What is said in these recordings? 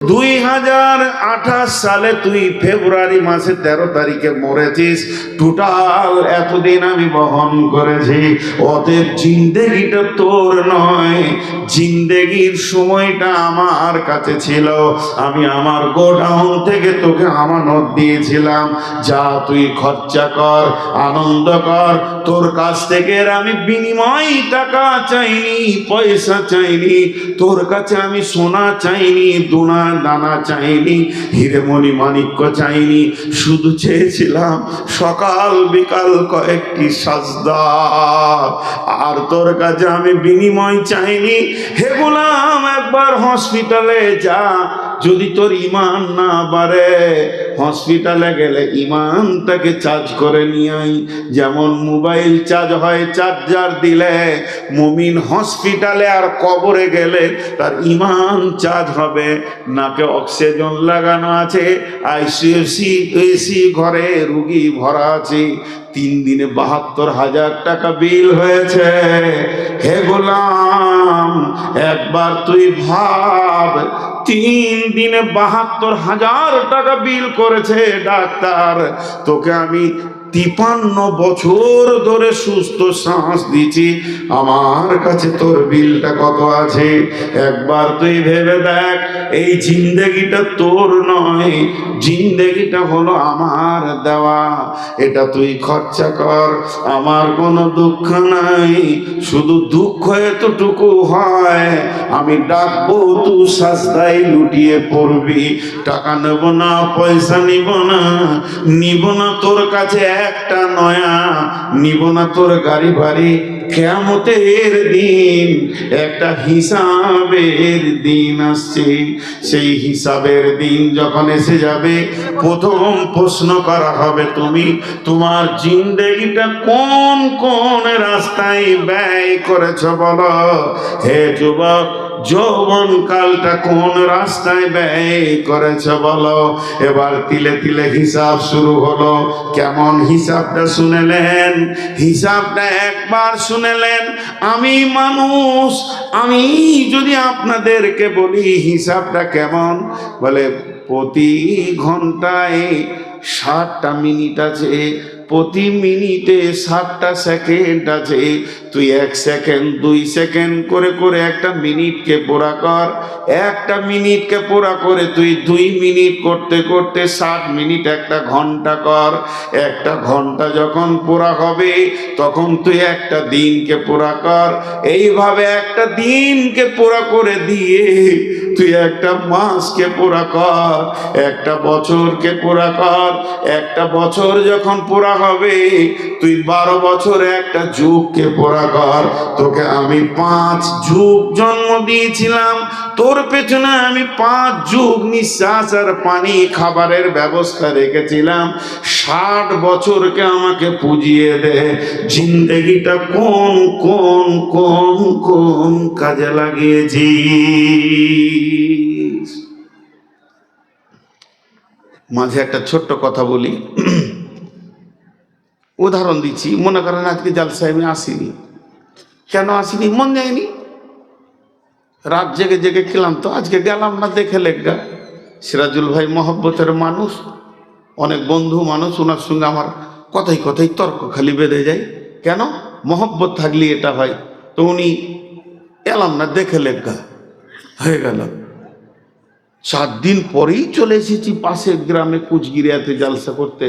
দুই হাজার আঠাশ সালে তুই ফেব্রুয়ারি মাসে তেরো তারিখে মরেছিস। টোটাল এতদিন আমি বহন করেছি। অতএব জিন্দেগিটা তোর নয়। জিন্দেগির সময়টা আমার কাছে ছিল। আমি আমার গোডাউন থেকে তোকে আমানত দিয়েছিলাম। যা তুই খরচা কর, আনন্দ কর। তোর কাছ থেকে আমি বিনিময় টাকা চাইনি, পয়সা চাইনি। তোর কাছে আমি সোনা চাইনি, দুনা দানা চাইনি, হিরেমণি মাণিক্য চাইনি, শুধু চেয়েছিলাম সকাল বিকাল কয়েকটি সাজদা। আর তোর কাছে আমি বিনিময় চাইনি। হে গোলাম, একবার হসপিটালে যা যদি তোর ইমান না বাড়ে হসপিটালে গেলে ইমানটাকে চার্জ করে নিয়ে আই যেমন মোবাইল চার্জ হয় চার্জার দিলে মুমিন হসপিটালে আর কবরে গেলে তার ইমান চার্জ হবে। নাকে অক্সিজেন লাগানো আছে আইসিএসি এসি ঘরে রুগী ভরা আছে। তিন দিনে বাহাত্তর হাজার টাকা বিল হয়েছে। হে গোলাম, একবার তুই ভাব তিন দিনে বাহাত্তর হাজার টাকা বিল করেছে ডাক্তার। তোকে আমি তিপান্ন বছর ধরে সুস্থ শ্বাস দিচ্ছি আমার কাছে তোর বিলটা কত আছে? একবার তুই ভেবে দেখ, এই জিন্দেগিটা তোর নয়, জিন্দেগিটা হলো আমার দেওয়া। এটা তুই খরচা কর, আমার কোনো দুঃখ নাই, শুধু দুঃখ এতটুকু হয়, আমি ডাকবো তুই সাস্তায় লুটিয়ে পড়বি। টাকা নেব না, পয়সা নিব না নিব না তোর কাছে একটা নয়া নিব না তোর গাড়ি বাড়ি কেমতের দিন একটা হিসাবের দিন আসছে। সেই হিসাবের দিন যখন এসে যাবে, প্রথম প্রশ্ন করা হবে তুমি, তোমার জিন্দেগিটা কোন কোন রাস্তায় ব্যয় করেছ বলো? হে যুবক যৌবন কালটা কোন রাস্তায় ব্যয় করেছ বলো? এবার তিলে তিলে হিসাব শুরু হলো। কেমন হিসাবটা শুনেলেন? হিসাবটা একবার শুনেলেন, আমি মানুষ, আমি যদি আপনাদেরকে বলি হিসাবটা কেমন? বলে, প্রতি ঘন্টায় ষাটটা মিনিট আছে। প্রতি মিনিটে ষাটটা সেকেন্ড আছে। তুই এক সেকেন্ড, দুই সেকেন্ড করে করে একটা মিনিটকে পোড়া কর। একটা মিনিটকে পোড়া করে তুই দুই মিনিট করতে করতে ষাট মিনিট একটা ঘণ্টা কর। একটা ঘণ্টা যখন পোড়া হবে, তখন তুই একটা দিনকে পোড়া কর। এইভাবে একটা দিনকে পোড়া করে দিয়ে তুই একটা মাসকে পোড়া কর, একটা বছরকে পোড়া কর, একটা বছর যখন পোড়া হবে, তুই বারো বছরে একটা যুগকে পোড়া কর। তোকে আমি পাঁচ যুগ জন্ম দিয়েছিলাম, তোর পেছনে আমি পাঁচ যুগ নিঃশ্বাস আর পানি খাবারের ব্যবস্থা রেখেছিলাম। ষাট বছরকে আমাকে পুজিয়ে দে। জিন্দেগিটা কোন কোন কোন কোন কাজে লাগিয়েছি মাঝে একটা ছোট্ট কথা বলি। উদাহরণ দিচ্ছি। মনে করেন আজকে জালসায় আমি আসিনি। কেন আসিনি? মন যায়নি। রাত জেগে জেগে খেলাম তো। আজকে গেলাম না দেখে লেগা সিরাজুল ভাই মহব্বতের মানুষ। অনেক বন্ধু মানুষ ওনার সঙ্গে আমার কথাই কথাই তর্ক খালি বেঁধে যায়। কেন? মহব্বত থাকলে এটা হয়। তো উনি এলাম না, দেখে লেখা হয়ে গেল। চার দিন পরেই চলে এসেছি পাশের গ্রামে কুচগিরিয়াতে জালসা করতে।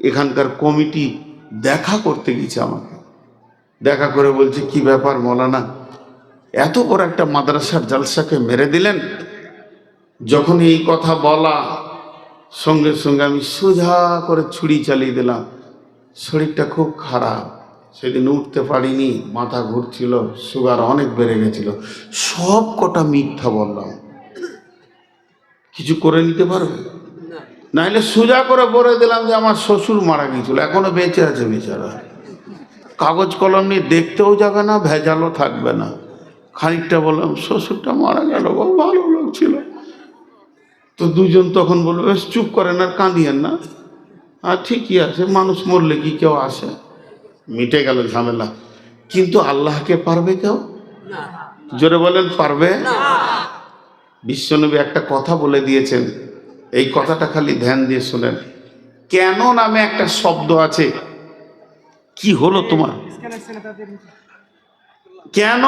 এখানকার কমিটি দেখা করতে গেছে আমাকে। দেখা করে বলছে, কি ব্যাপার মলানা? এত বড় একটা মাদ্রাসার জালসাকে মেরে দিলেন? যখন এই কথা বলা সঙ্গে সঙ্গে আমি সোজা করে ছুরি চালিয়ে দিলাম। শরীরটা খুব খারাপ। সেদিন উঠতে পারিনি মাথা ঘুরছিল সুগার অনেক বেড়ে গেছিল। সব কটা মিথ্যা বললাম। কিছু করে নিতে পারবে নাইলে সোজা করে বলে দিলাম যে আমার শ্বশুর মারা গিয়েছিল এখনও বেঁচে আছে বেচারা। কাগজ কলম নিয়ে দেখতেও যাবে না ভেজালও থাকবে না। খানিকটা বললাম শ্বশুরটা মারা গেল ভালো লোক ছিল তো দুজন তখন বলবে বেশ চুপ করেন আর কাঁদিয়েন না। আর ঠিকই আছে মানুষ মরলে কি কেউ আসে? মিটে গেল ঝামেলা। কিন্তু আল্লাহকে পারবে কেউ? জোরে বলেন পারবে? বিশ্বনবী একটা কথা বলে দিয়েছেন। এই কথাটা খালি ধ্যান দিয়ে শোনেন। কেন নামে একটা শব্দ আছে? কি হলো তোমার? কেন?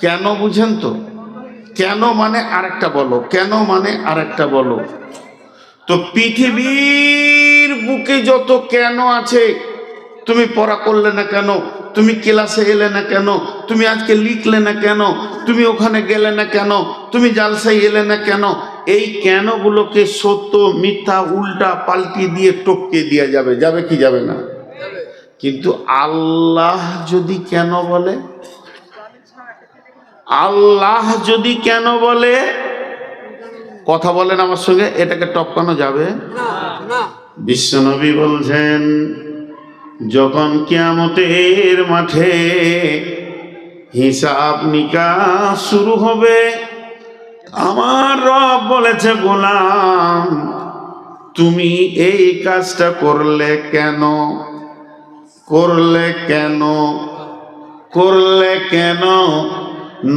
কেন বুঝেন তো? কেন মানে আরেকটা বলো, কেন মানে আরেকটা বলো। তো পৃথিবীর বুকে যত কেন আছে, তুমি পড়া করলে না কেন, তুমি ক্লাসে এলে না কেন, তুমি আজকে লিখলে না কেন, তুমি ওখানে গেলে না কেন, তুমি জালসাই এলে না কেন, এই কেনগুলোকে সত্য, মিথ্যা, উল্টা, পাল্টি দিয়ে টপকে দেওয়া যাবে যাবে কি যাবে না? কিন্তু আল্লাহ যদি কেন বলে আল্লাহ যদি কেন বলে কথা বলেন আমার সঙ্গে এটাকে টপকানো যাবে? বিশ্বনবী বলছেন যখন কিয়ামতের মাঠে হিসাব নিকাশ শুরু হবে আমার রব বলেছে গোলাম তুমি এই কাজটা করলে কেন? করলে কেন? করলে কেন?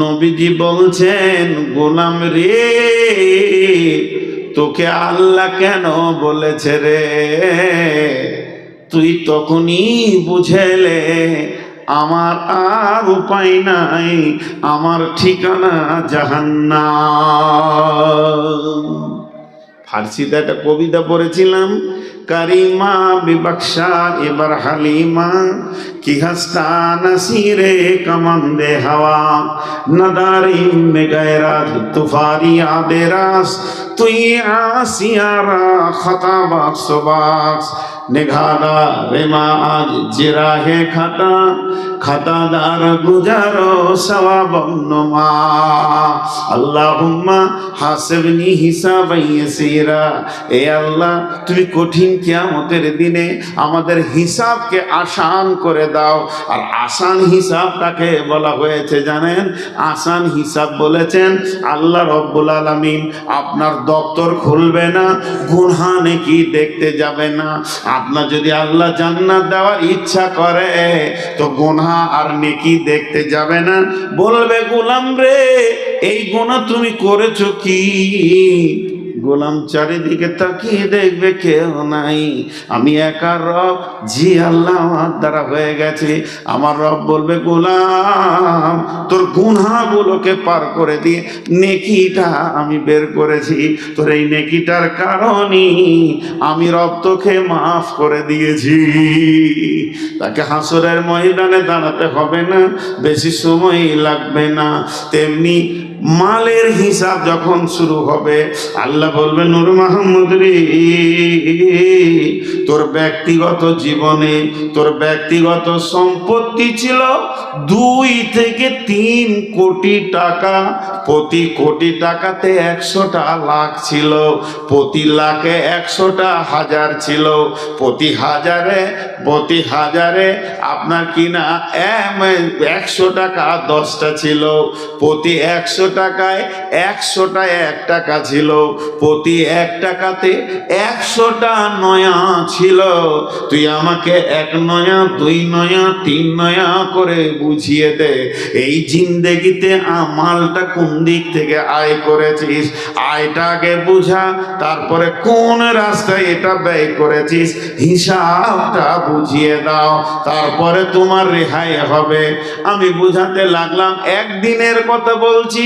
নবীজি বলছেন, গোলাম রে, তোকে আল্লাহ কেন বলেছে রে? তুই তখনই বুঝেলে, আমার আর উপায় নাই, আমার ঠিকানা জাহান্না ফার্সিতে একটা কবিতা পড়েছিলাম करीमा विवक्षा इबर हलीमा कि हस्ता नसीरे कमंदे हवा नदारी में गैरा तुफारी आदेरास তুই আসিয়ারা খতা বাক্স বাক্স নিঘাদা রেমা আজ জিরা হে খাতা, খাতাদার গুজারো সওয়াবন্নমা আল্লাহুম্মা হাসিবনি হিসাবাই ইয়াসিরা। এ আল্লাহ, তুমি কঠিন কিয়ামতের দিনে আমাদের হিসাবকে আসান করে দাও। আর আসান হিসাবটাকে বলা হয়েছে জানেন? আসান হিসাব বলেছেন আল্লাহ রব্বুল আলামিন। আপনার দপ্তর খুলবে না গুনহা নেকি দেখতে যাবে না? আপনার যদি আল্লাহ জান্নাত দেওয়ার ইচ্ছা করে, তো গুনহা আর নেকি দেখতে যাবে না। বলবে, গোলাম রে, এই গুনাহ তুমি করেছ কি? গোলাম চারিদিকে তাকিয়ে দেখবে কেউ নাই। আমি একা রব, জি আল্লাহ আমার দ্বারা হয়ে গেছে। আমার রব বলবে, গোলাম, তোর গুনাগুলোকে পার করে দিয়ে নেকিটা আমি বের করেছি। তোর এই নেকিটার কারণই আমি রব তোকে মাফ করে দিয়েছি। তাকে হাসরের ময়দানে দাঁড়াতে হবে না, বেশি সময় লাগবে না। তেমনি মালের হিসাব যখন শুরু হবে, আল্লাহ বলবে নূর মাহমুদ রে, তোর ব্যক্তিগত জীবনে, তোর ব্যক্তিগত সম্পত্তি ছিল দুই থেকে তিন কোটি টাকা। প্রতি কোটি টাকাতে একশোটা লাখ ছিল, প্রতি লাখে একশোটা হাজার ছিল, প্রতি হাজারে প্রতি হাজারে, আপনার কিনা একশো টাকা দশটা ছিল। প্রতি একশো টাকায় একশোটা এক টাকা ছিল। প্রতি এক টাকাতে একশোটা নয়া ছিল। তুই আমাকে এক নয়া, দুই নয়া, তিন নয়া করে বুঝিয়ে দে। এই জিন্দেগিতে আমালটা কোন দিক থেকে আয় করেছিস? আয়টাকে বুঝা, তারপরে কোন রাস্তায় এটা ব্যয় করেছিস? হিসাবটা বুঝিয়ে দাও, তারপরে তোমার রেহাই হবে। আমি বুঝাতে লাগলাম, একদিনের কথা বলছি,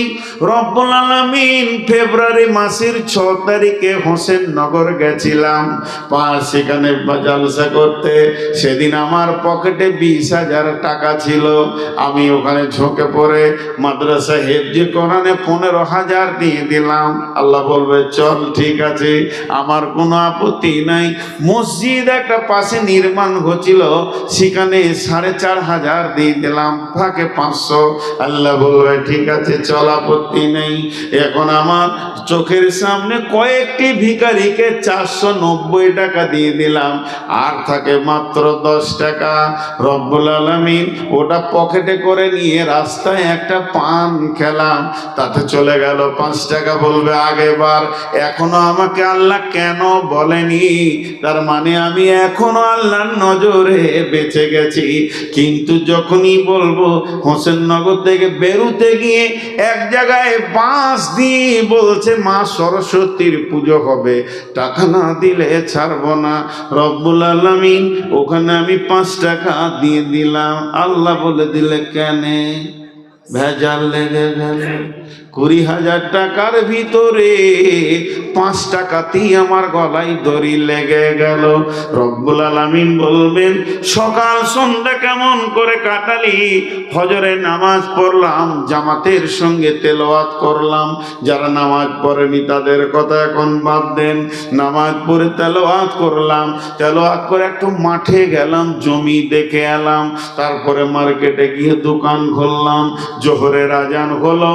রব্বুল আলামিন ফেব্রুয়ারি মাসের ছ তারিখে হোসেন নগর গেছিলাম। পা সেখানে জালসা করতে। সেদিন আমার পকেটে বিশ হাজার টাকা ছিল। আমি ওখানে ঝোঁকে পড়ে মাদ্রাসা হেফজি কোরআনে পনেরো হাজার দিয়ে দিলাম। আল্লাহ বলবে, চল, ঠিক আছে, আমার কোনো আপত্তি নাই। মসজিদ একটা পাশে নির্মাণ হচ্ছিল সেখানে সাড়ে চার হাজার দিয়ে দিলাম ফাঁকে পাঁচশো। আল্লাহ বলবে, ঠিক আছে, চল, আপত্তি নেই। এখন আমার চোখের সামনে কয়েকটি ভিখারিকে চারশো নব্বই টাকা দিয়ে দিলাম, আর থাকে মাত্র দশ টাকা। রব্বুল আলমিন ওটা পকেটে করে নিয়ে রাস্তায় একটা পান খেলাম, তাতে চলে গেল পাঁচ টাকা। বলবে আগেবার এখনও আমাকে আল্লাহ কেন বলেনি? তার মানে আমি এখনও আল্লাহর নজরে বেঁচে গেছি। কিন্তু যখনই বলব হোসেননগর থেকে বেরুতে গিয়ে এক জায়গায় বাঁশ দিয়ে বলছে, মা, সরস্বতীর পুজো হবে। টাকা না দিলে ছাড়বো না। রব্বুল আলমিন, ওখানে আমি পাঁচ টাকা দিয়ে দিলাম। আল্লাহ বলে দিলে কেনে? ভেজাল লেগে গেল। কুড়ি হাজার টাকার ভিতরে পাঁচ টাকাতেই আমার গলায় দড়ি লেগে গেল। রব্বুল আলামিন বলবেন, সকাল সন্ধ্যা কেমন করে কাটালি? ফজরে নামাজ পড়লাম, জামাতের সঙ্গে তেলাওয়াত করলাম। যারা নামাজ পড়েনি তাদের কথা এখন বাদ দেন। নামাজ পড়ে তেলাওয়াত করলাম। তেলোয়াত করে একটু মাঠে গেলাম, জমি দেখে এলাম। তারপরে মার্কেটে গিয়ে দোকান খুললাম। জোহরের আজান হলো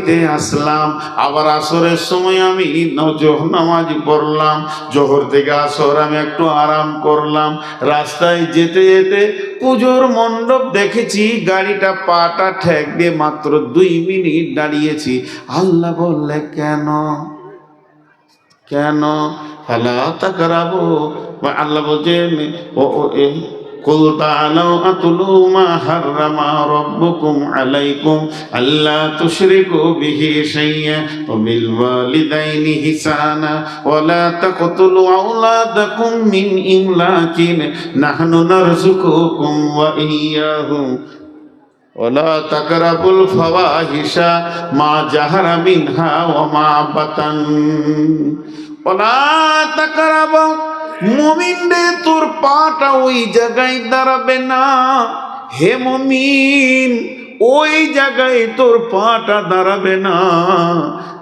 বাড়িতে আসলাম। আবার আসরের সময় আমি ন- জোহর নামাজ পড়লাম। জোহর থেকে আসর আমি একটু আরাম করলাম। রাস্তায় যেতে যেতে পুজোর মণ্ডপ দেখেছি। গাড়িটা পাটা ঠেক দিয়ে মাত্র দুই মিনিট দাঁড়িয়েছি। আল্লাহ বললে, কেন? কেন? ফালা তাকরাবু। আল্লাহ বলছেন ও, এ قل تعالوا أتلوا ما حرم ربكم عليكم ألا تشركوا به شيئا وبالوالدين حسانا ولا تقتلوا أولادكم من إملاق نحن نرزقكم وإياهم ولا تقربوا الفواحش ما جهر منها وما بطن ولا تقربوا মুমিন রে তোর পাটা ওই জায়গায় দাঁড়াবে না। হে মমিন, ওই জায়গায় তোর পাটা দাঁড়াবে না।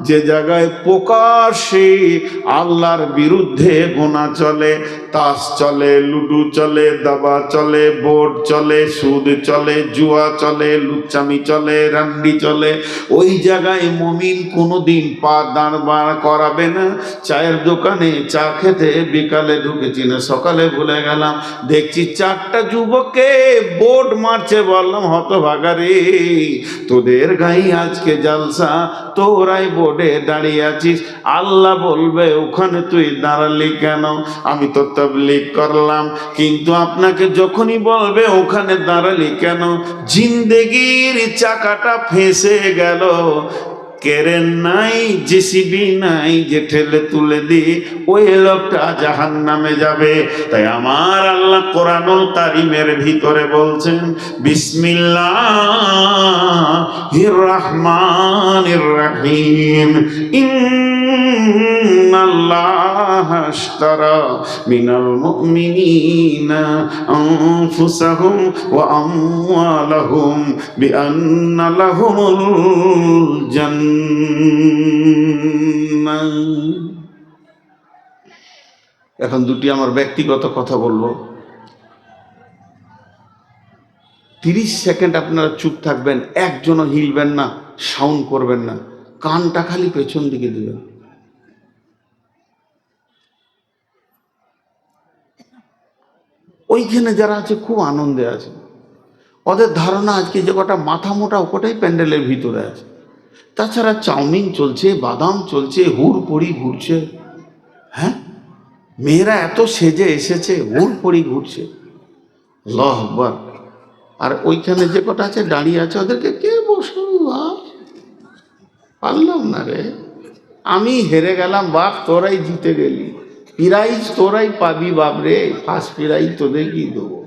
যে জায়গায় প্রকাশে আল্লাহর বিরুদ্ধে গোনা চলে তাস চলে, লুডু চলে, দাবা চলে, বোর্ড চলে, সুদ চলে, জুয়া চলে, লুচ্চামি চলে, রান্ডি চলে। ওই জায়গায় মমিন কোনোদিন পা দাঁড় করাবে না। চায়ের দোকানে চা খেতে বিকালে ঢুকেছি না, সকালে ভুলে গেলাম। দেখছি চারটা যুবককে বোর্ড মারছে, বললাম, হতভাগা রে, তোদের গাই আজকে জালসা, তোরাই বোর্ডে দাঁড়িয়ে আছিস। আল্লাহ বলবে, ওখানে তুই দাঁড়ালি কেন? আমি তো তবলিক করলাম। কিন্তু আপনাকে যখনই বলবে, ওখানে দাঁড়ালি কেন? জিন্দেগির চাকাটা ফেসে গেল। কেরেন নাই, জেসিবি নাই যে ঠেলে তুলে দি, ওই লোকটা জাহান নামে যাবে। তাই আমার আল্লাহ কোরআনুল তারিমের ভিতরে বলছেন, বিসমিল্লাহির রহমানির রহিম। ইন্নাল্লাহ মিনাল মুমিনিনা আনফুসাহুম ওয়া আমওয়ালাহুম বিআন্না লাহুমুল জান্নাহ। এখন দুটি আমার ব্যক্তিগত কথা বলব। তিরিশ সেকেন্ড আপনারা চুপ থাকবেন, একজনও হিলবেন না, সাউন্ড করবেন না, কানটা খালি পেছন দিকে দিবেন। ওইখানে যারা আছে খুব আনন্দে আছে। ওদের ধারণা আজকে যে কটা মাথা মোটা ওটাই প্যান্ডেলের ভিতরে আছে। তাছাড়া চাউমিন চলছে, বাদাম চলছে হুড় পড়ি ঘুরছে। হ্যাঁ? মেয়েরা এত সেজে এসেছে হুড় পড়ি ঘুরছে। আল্লাহ আকবার। আর ওইখানে যে কটা আছে, দাঁড়িয়ে আছে, ওদেরকে কে বাপ পারলাম না রে। আমি হেরে গেলাম বাপ তোরাই জিতে গেলি। প্রাইজ তোরাই পাবি বাপ রে ফার্স্ট প্রাইজ তোদেরকেই দেবো।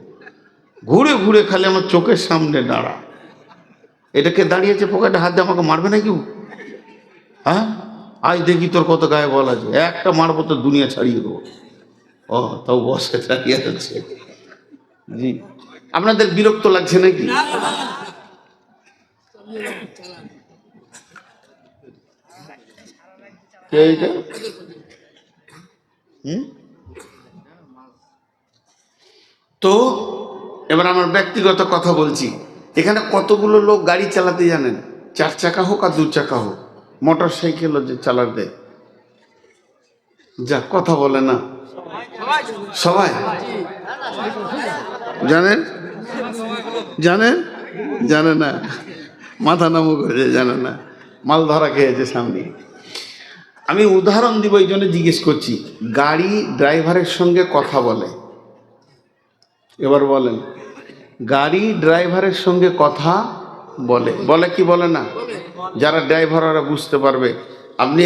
ঘুরে ঘুরে খালি আমার চোখের সামনে দাঁড়া। এটাকে দাঁড়িয়েছে পকেটে হাত দিয়ে আমাকে মারবে না কেউ হ্যাঁ? আজ দেখি তোর কত গায়ে বল আছে। একটা মারবো তো দুনিয়া ছাড়িয়ে দেবো। ও, তাও বসে দাঁড়িয়ে আছে। জি। আপনাদের বিরক্ত লাগছে নাকি? কে এইটা? তো, এবার আমার ব্যক্তিগত কথা বলছি। এখানে কতগুলো লোক গাড়ি চালাতে জানেন? চার চাকা হোক আর দু চাকা হোক। মোটর সাইকেলও যে চালাতে যা কথা বলে না। সবাই? জানেন? জানেন? জানে না। মাথা নামো করেছে জানে না। মাল ধরা খেয়েছে সামনে। আমি উদাহরণ দিব এই জন্য জিজ্ঞেস করছি, গাড়ি ড্রাইভারের সঙ্গে কথা বলে। এবার বলেন, গাড়ি ড্রাইভারের সঙ্গে কথা বলে বলে কি বলে না? যারা ড্রাইভার ওরা বুঝতে পারবে। আপনি